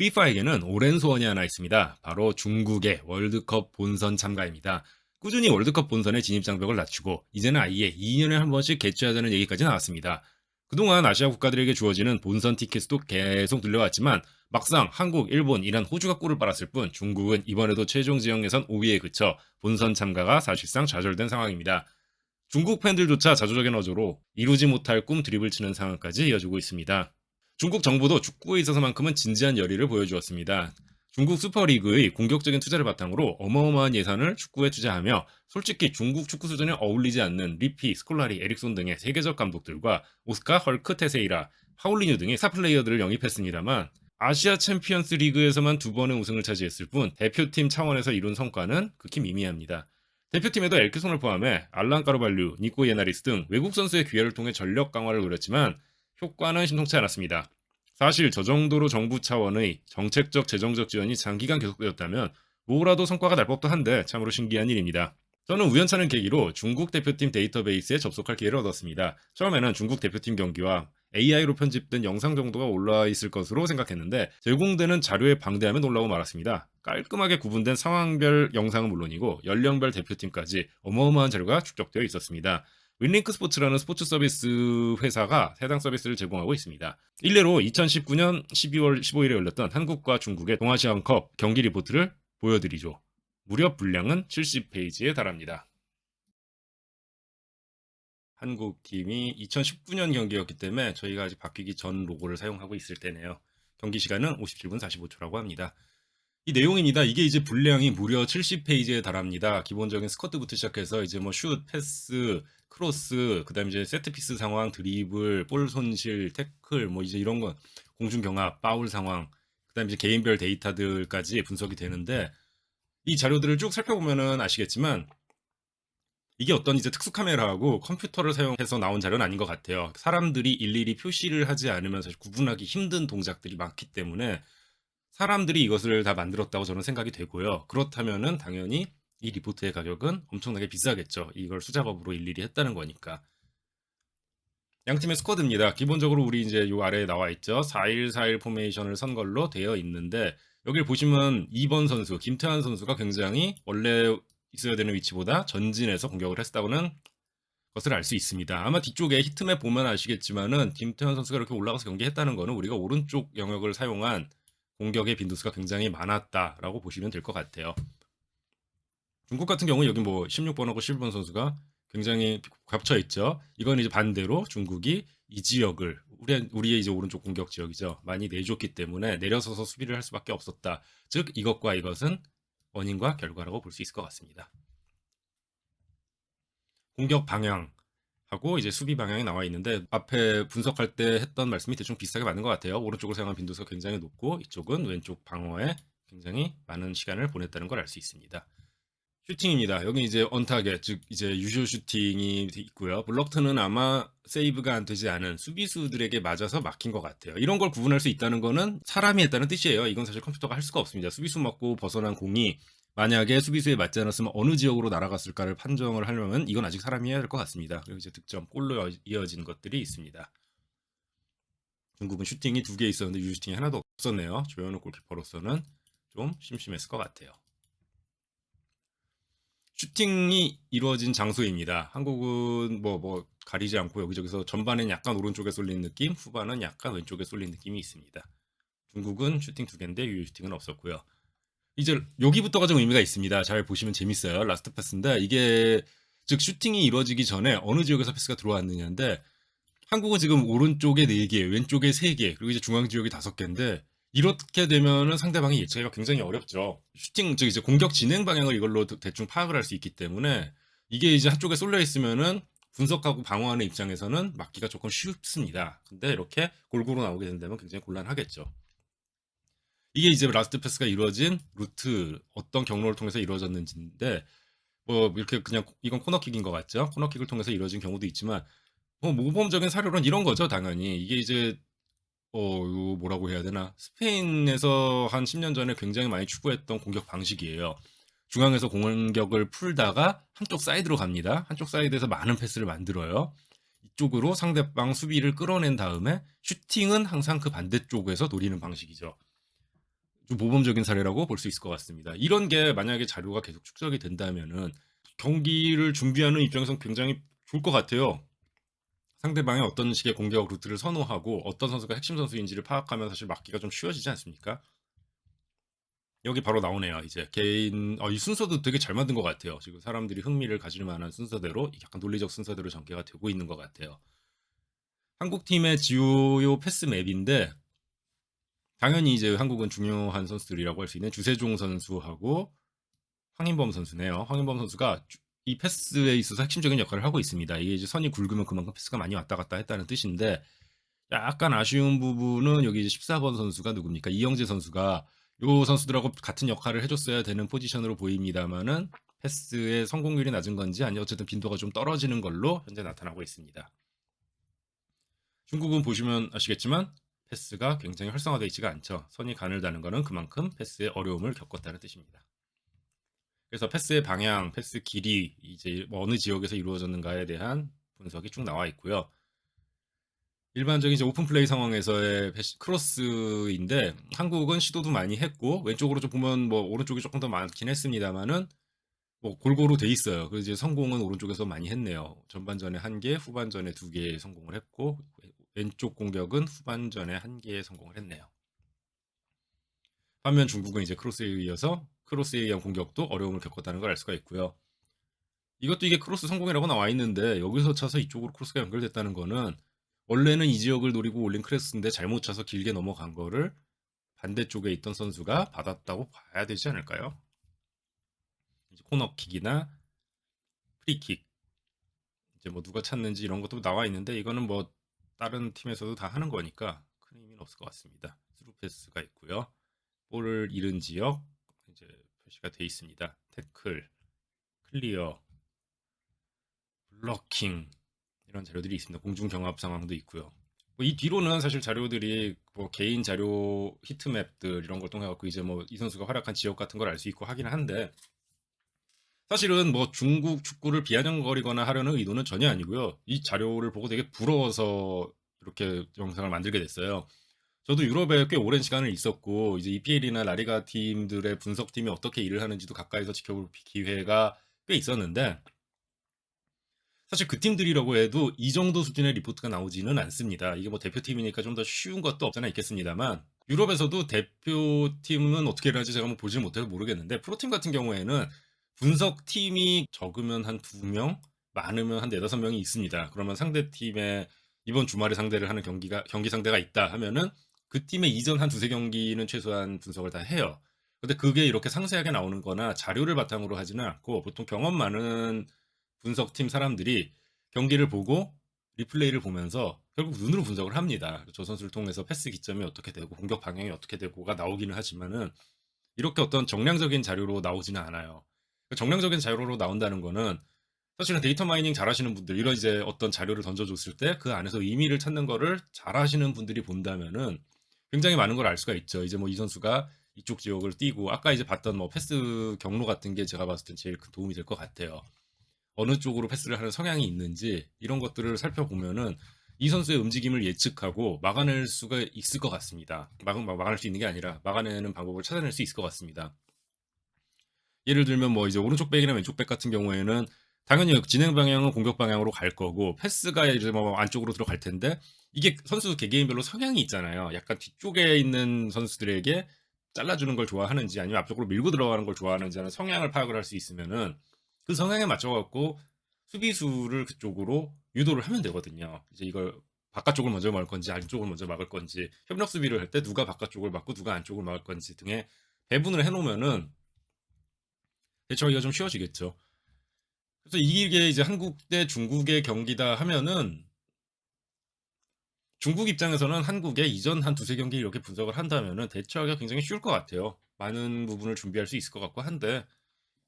FIFA에게는 오랜 소원이 하나 있습니다. 바로 중국의 월드컵 본선 참가입니다. 꾸준히 월드컵 본선의 진입 장벽을 낮추고 이제는 아예 2년에 한 번씩 개최하자는 얘기까지 나왔습니다. 그동안 아시아 국가들에게 주어지는 본선 티켓 도 계속 늘려왔지만 막상 한국, 일본, 이란, 호주가 꿀을 빨았을 뿐 중국은 이번에도 최종 지역 예선 5위에 그쳐 본선 참가가 사실상 좌절된 상황입니다. 중국 팬들조차 자조적인 어조로 이루지 못할 꿈 드립을 치는 상황까지 이어지고 있습니다. 중국 정부도 축구에 있어서만큼은 진지한 열의를 보여주었습니다. 중국 슈퍼리그의 공격적인 투자를 바탕으로 어마어마한 예산을 축구에 투자하며 솔직히 중국 축구 수준에 어울리지 않는 리피, 스콜라리, 에릭손 등의 세계적 감독들과 오스카, 헐크, 테세이라, 파울리뉴 등의 스타 플레이어들을 영입했습니다만 아시아 챔피언스 리그에서만 두 번의 우승을 차지했을 뿐 대표팀 차원에서 이룬 성과는 극히 미미합니다. 대표팀에도 엘크손을 포함해 알란 까르발류, 니코 예나리스 등 외국 선수의 기회를 통해 전력 강화를 노렸지만 효과는 심통치 않았습니다. 사실 저 정도로 정부 차원의 정책적 재정적 지원이 장기간 계속되었다면 뭐라도 성과가 날 법도 한데 참으로 신기한 일입니다. 저는 우연찮은 계기로 중국 대표팀 데이터베이스에 접속할 기회를 얻었습니다. 처음에는 중국 대표팀 경기와 AI로 편집된 영상 정도가 올라와 있을 것으로 생각했는데 제공되는 자료에 방대하면 놀라고 말았습니다. 깔끔하게 구분된 상황별 영상은 물론이고 연령별 대표팀까지 어마어마한 자료가 축적되어 있었습니다. 윈링크 스포츠라는 스포츠 서비스 회사가 해당 서비스를 제공하고 있습니다. 일례로 2019년 12월 15일에 열렸던 한국과 중국의 동아시안컵 경기 리포트를 보여드리죠. 무려 분량은 70페이지에 달합니다. 한국 팀이 2019년 경기였기 때문에 저희가 아직 바뀌기 전 로고를 사용하고 있을 때네요. 경기 시간은 57분 45초라고 합니다. 이 내용입니다. 이게 이제 분량이 무려 70페이지에 달합니다. 기본적인 스쿼트부터 시작해서 이제 뭐 슛, 패스, 크로스, 그다음에 이제 세트 피스 상황, 드리블, 볼 손실, 태클 뭐 이제 이런 거 공중 경합, 파울 상황, 그다음에 이제 개인별 데이터들까지 분석이 되는데 이 자료들을 쭉 살펴보면은 아시겠지만 이게 어떤 이제 특수 카메라하고 컴퓨터를 사용해서 나온 자료는 아닌 것 같아요. 사람들이 일일이 표시를 하지 않으면 사실 구분하기 힘든 동작들이 많기 때문에 사람들이 이것을 다 만들었다고 저는 생각이 되고요. 그렇다면은 당연히 이 리포트의 가격은 엄청나게 비싸겠죠. 이걸 수작업으로 일일이 했다는 거니까. 양 팀의 스쿼드입니다. 기본적으로 우리 이제 요 아래에 나와 있죠. 4-1-4-1 포메이션을 선 걸로 되어 있는데 여기를 보시면 2번 선수 김태환 선수가 굉장히 원래 있어야 되는 위치보다 전진해서 공격을 했다고는 것을 알 수 있습니다. 아마 뒤쪽에 히트맵 보면 아시겠지만은 김태환 선수가 이렇게 올라가서 경기했다는 거는 우리가 오른쪽 영역을 사용한 공격의 빈도수가 굉장히 많았다라고 보시면 될 것 같아요. 중국 같은 경우 여기 뭐 16번하고 11번 선수가 굉장히 겹쳐 있죠. 이건 이제 반대로 중국이 이 지역을 우리 우리의 이제 오른쪽 공격 지역이죠. 많이 내줬기 때문에 내려서서 수비를 할 수밖에 없었다. 즉 이것과 이것은 원인과 결과라고 볼 수 있을 것 같습니다. 공격 방향 하고 이제 수비 방향이 나와 있는데 앞에 분석할 때 했던 말씀이 대충 비슷하게 맞는 것 같아요. 오른쪽을 사용한 빈도수가 굉장히 높고 이쪽은 왼쪽 방어에 굉장히 많은 시간을 보냈다는 걸 알 수 있습니다. 슈팅입니다. 여기 이제 언타겟, 즉 이제 유쇼 슈팅이 있고요. 블럭트는 아마 세이브가 안 되지 않은 수비수들에게 맞아서 막힌 것 같아요. 이런 걸 구분할 수 있다는 거는 사람이 했다는 뜻이에요. 이건 사실 컴퓨터가 할 수가 없습니다. 수비수 맞고 벗어난 공이 만약에 수비수에 맞지 않았으면 어느 지역으로 날아갔을까를 판정을 하려면 이건 아직 사람이 해야 될것 같습니다. 그리고 이제 득점, 골로 이어진 것들이 있습니다. 중국은 슈팅이 두 개 있었는데 유슈팅이 하나도 없었네요. 조현우 골키퍼로서는 좀 심심했을 것 같아요. 슈팅이 이루어진 장소입니다. 한국은 뭐, 뭐, 가리지 않고 여기저기서 전반엔 약간 오른쪽에 쏠린 느낌, 후반은 약간 왼쪽에 쏠린 느낌이 있습니다. 중국은 슈팅 두 개인데 유효 슈팅은 없었고요. 이제 여기부터가 좀 의미가 있습니다. 잘 보시면 재밌어요. 라스트 패스인데 이게 즉 슈팅이 이루어지기 전에 어느 지역에서 패스가 들어왔느냐인데 한국은 지금 오른쪽에 4개, 왼쪽에 3개, 그리고 이제 중앙 지역이 5개인데 이렇게 되면은 상대방이 예측하기가 굉장히 어렵죠. 슈팅 즉 이제 공격 진행 방향을 이걸로 대충 파악을 할 수 있기 때문에 이게 이제 한쪽에 쏠려 있으면은 분석하고 방어하는 입장에서는 막기가 조금 쉽습니다. 근데 이렇게 골고루 나오게 된다면 굉장히 곤란하겠죠. 이게 이제 라스트 패스가 이루어진 루트 어떤 경로를 통해서 이루어졌는지인데 뭐 이렇게 그냥 이건 코너킥인 것 같죠. 코너킥을 통해서 이루어진 경우도 있지만 뭐 모범적인 사료는 이런 거죠. 당연히 이게 이제 어, 이거 뭐라고 해야 되나? 스페인에서 한 10년 전에 굉장히 많이 추구했던 공격 방식이에요. 중앙에서 공격을 풀다가 한쪽 사이드로 갑니다. 한쪽 사이드에서 많은 패스를 만들어요. 이쪽으로 상대방 수비를 끌어낸 다음에 슈팅은 항상 그 반대쪽에서 노리는 방식이죠. 좀 모범적인 사례라고 볼 수 있을 것 같습니다. 이런 게 만약에 자료가 계속 축적이 된다면은 경기를 준비하는 입장에선 굉장히 좋을 것 같아요. 상대방이 어떤 식의 공격 루트를 선호하고 어떤 선수가 핵심 선수인지를 파악하면 사실 막기가 좀 쉬워지지 않습니까? 여기 바로 나오네요. 이제 개인 어, 이 순서도 되게 잘 만든 것 같아요. 지금 사람들이 흥미를 가질 만한 순서대로 약간 논리적 순서대로 전개가 되고 있는 것 같아요. 한국 팀의 주요 패스 맵인데 당연히 이제 한국은 중요한 선수들이라고 할 수 있는 주세종 선수하고 황인범 선수네요. 황인범 선수가 주- 이 패스에 있어서 핵심적인 역할을 하고 있습니다. 이게 이제 선이 굵으면 그만큼 패스가 많이 왔다 갔다 했다는 뜻인데 약간 아쉬운 부분은 여기 이제 14번 선수가 누굽니까? 이영재 선수가 요 선수들하고 같은 역할을 해줬어야 되는 포지션으로 보입니다만은 패스의 성공률이 낮은 건지 아니 어쨌든 빈도가 좀 떨어지는 걸로 현재 나타나고 있습니다. 중국은 보시면 아시겠지만 패스가 굉장히 활성화되어 있지가 않죠. 선이 가늘다는 것은 그만큼 패스의 어려움을 겪었다는 뜻입니다. 그래서 패스의 방향, 패스 길이 이제 뭐 어느 지역에서 이루어졌는가에 대한 분석이 쭉 나와 있고요. 일반적인 이제 오픈 플레이 상황에서의 패스- 크로스인데 한국은 시도도 많이 했고 왼쪽으로 좀 보면 뭐 오른쪽이 조금 더 많긴 했습니다만은 뭐 골고루 돼 있어요. 그래서 이제 성공은 오른쪽에서 많이 했네요. 전반전에 한 개, 후반전에 두 개 성공을 했고 왼쪽 공격은 후반전에 한개 성공을 했네요. 반면 중국은 이제 크로스에 의해서 크로스에 의한 공격도 어려움을 겪었다는 걸 알 수가 있고요. 이것도 이게 크로스 성공이라고 나와 있는데 여기서 차서 이쪽으로 크로스가 연결됐다는 거는 원래는 이 지역을 노리고 올린 크로스인데 잘못 차서 길게 넘어간 거를 반대쪽에 있던 선수가 받았다고 봐야 되지 않을까요? 코너킥이나 프리킥 이제 뭐 누가 찾는지 이런 것도 나와 있는데 이거는 뭐 다른 팀에서도 다 하는 거니까 큰 의미는 없을 것 같습니다. 스루 패스가 있고요. 볼을 잃은 지역 표시가 돼 있습니다. 태클, 클리어, 블러킹 이런 자료들이 있습니다. 공중 경합 상황도 있고요. 뭐 이 뒤로는 사실 자료들이 뭐 개인 자료 히트맵들 이런 걸 통해 갖고 이제 뭐 이 선수가 활약한 지역 같은 걸 알 수 있고 하긴 한데 사실은 뭐 중국 축구를 비아냥거리거나 하려는 의도는 전혀 아니고요. 이 자료를 보고 되게 부러워서 이렇게 영상을 만들게 됐어요. 저도 유럽에 꽤 오랜 시간을 있었고 이제 EPL이나 라리가 팀들의 분석팀이 어떻게 일을 하는지도 가까이서 지켜볼 기회가 꽤 있었는데 사실 그 팀들이라고 해도 이 정도 수준의 리포트가 나오지는 않습니다. 이게 뭐 대표팀이니까 좀 더 쉬운 것도 없잖아 있겠습니다만 유럽에서도 대표팀은 어떻게 일하는지 제가 뭐 보질 못해서 모르겠는데 프로팀 같은 경우에는 분석팀이 적으면 한 두 명, 많으면 한 네다섯 명이 있습니다. 그러면 상대팀에 이번 주말에 상대를 하는 경기가 경기 상대가 있다 하면은 그 팀의 이전 한 두세 경기는 최소한 분석을 다 해요. 근데 그게 이렇게 상세하게 나오는 거나 자료를 바탕으로 하지는 않고 보통 경험 많은 분석팀 사람들이 경기를 보고 리플레이를 보면서 결국 눈으로 분석을 합니다. 저 선수를 통해서 패스 기점이 어떻게 되고 공격 방향이 어떻게 되고가 나오기는 하지만은 이렇게 어떤 정량적인 자료로 나오지는 않아요. 정량적인 자료로 나온다는 거는 사실은 데이터 마이닝 잘하시는 분들 이런 이제 어떤 자료를 던져줬을 때 그 안에서 의미를 찾는 거를 잘하시는 분들이 본다면은 굉장히 많은 걸 알 수가 있죠. 이제 뭐 이 선수가 이쪽 지역을 뛰고 아까 이제 봤던 뭐 패스 경로 같은 게 제가 봤을 땐 제일 큰 도움이 될 것 같아요. 어느 쪽으로 패스를 하는 성향이 있는지 이런 것들을 살펴보면은 이 선수의 움직임을 예측하고 막아낼 수가 있을 것 같습니다. 막, 막, 막아낼 수 있는 게 아니라 막아내는 방법을 찾아낼 수 있을 것 같습니다. 예를 들면 뭐 이제 오른쪽 백이나 왼쪽 백 같은 경우에는 당연히 진행 방향은 공격 방향으로 갈 거고 패스가 이제 뭐 안쪽으로 들어갈 텐데 이게 선수 개개인별로 성향이 있잖아요. 약간 뒤쪽에 있는 선수들에게 잘라주는 걸 좋아하는지 아니면 앞쪽으로 밀고 들어가는 걸 좋아하는지 하는 성향을 파악을 할 수 있으면은 그 성향에 맞춰갖고 수비수를 그쪽으로 유도를 하면 되거든요. 이제 이걸 바깥쪽을 먼저 막을 건지 안쪽을 먼저 막을 건지 협력 수비를 할 때 누가 바깥쪽을 막고 누가 안쪽을 막을 건지 등의 배분을 해놓으면은 대처하기가 좀 쉬워지겠죠. 그래서 이게 이제 한국 대 중국의 경기다 하면은 중국 입장에서는 한국의 이전 한 두세 경기 이렇게 분석을 한다면은 대처하기가 굉장히 쉬울 것 같아요. 많은 부분을 준비할 수 있을 것 같고 한데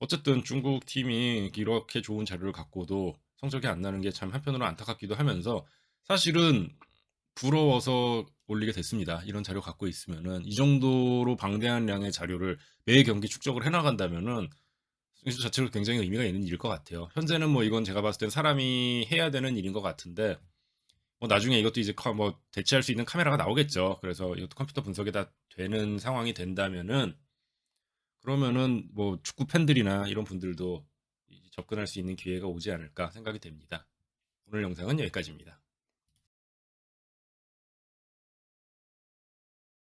어쨌든 중국 팀이 이렇게 좋은 자료를 갖고도 성적이 안 나는 게 참 한편으로 안타깝기도 하면서 사실은 부러워서 올리게 됐습니다. 이런 자료 갖고 있으면은 이 정도로 방대한 양의 자료를 매 경기 축적을 해나간다면은 이 자체로 굉장히 의미가 있는 일일 것 같아요. 현재는 뭐 이건 제가 봤을 땐 사람이 해야 되는 일인 것 같은데 뭐 나중에 이것도 이제 커- 뭐 대체할 수 있는 카메라가 나오겠죠. 그래서 이것도 컴퓨터 분석이 다 되는 상황이 된다면은 그러면은 뭐 축구 팬들이나 이런 분들도 접근할 수 있는 기회가 오지 않을까 생각이 됩니다. 오늘 영상은 여기까지입니다.